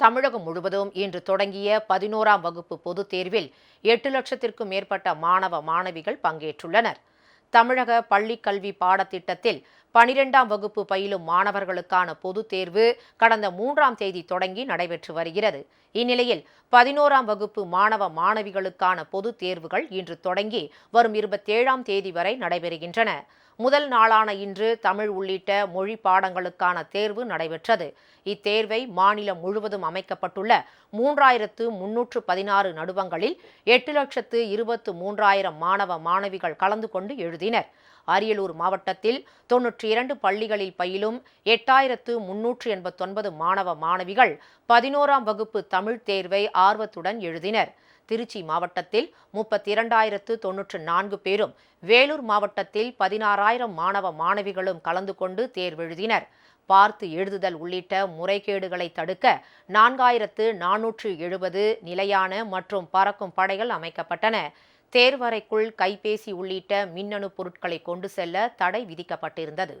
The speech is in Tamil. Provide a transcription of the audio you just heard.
தமிழகம் முழுவதும் இன்று தொடங்கிய பதினோராம் வகுப்பு பொதுத் தேர்வில் எட்டு லட்சத்திற்கும் மேற்பட்ட மாணவ மாணவிகள் பங்கேற்றுள்ளனர். தமிழக பள்ளிக்கல்வி பாடத்திட்டத்தில் பனிரெண்டாம் வகுப்பு பயிலும் மாணவர்களுக்கான பொதுத் தேர்வு கடந்த மூன்றாம் தேதி தொடங்கி நடைபெற்று வருகிறது. இந்நிலையில் பதினோராம் வகுப்பு மாணவ மாணவிகளுக்கான பொதுத் தேர்வுகள் இன்று தொடங்கி வரும் இருபத்தேழாம் தேதி வரை நடைபெறுகின்றன. முதல் நாளான இன்று தமிழ் உள்ளிட்ட மொழி பாடங்களுக்கான தேர்வு நடைபெற்றது. இத்தேர்வை மாநிலம் முழுவதும் அமைக்கப்பட்டுள்ள மூன்றாயிரத்து முன்னூற்று பதினாறு நடுவங்களில் எட்டு லட்சத்து இருபத்து மூன்றாயிரம் மாணவ மாணவிகள் கலந்து கொண்டு எழுதினர். அரியலூர் மாவட்டத்தில் தொன்னூற்றி இரண்டு பள்ளிகளில் பயிலும் எட்டாயிரத்து முன்னூற்று எண்பத்தொன்பது மாணவ மாணவிகள் பதினோராம் வகுப்பு தமிழ் தேர்வை ஆர்வத்துடன் எழுதினர். திருச்சி மாவட்டத்தில் முப்பத்தி இரண்டாயிரத்து தொன்னூற்று நான்கு பேரும் வேலூர் மாவட்டத்தில் பதினாறாயிரம் மாணவ மாணவிகளும் கலந்து கொண்டு தேர்வெழுதினர். பார்த்து எழுதுதல் உள்ளிட்ட முறைகேடுகளை தடுக்க நான்காயிரத்து நானூற்று எழுபது நிலையான மற்றும் பறக்கும் படைகள் அமைக்கப்பட்டன. தேர்வறைக்குள் கைபேசி உள்ளிட்ட மின்னணு பொருட்களை கொண்டு செல்ல தடை விதிக்கப்பட்டிருந்தது.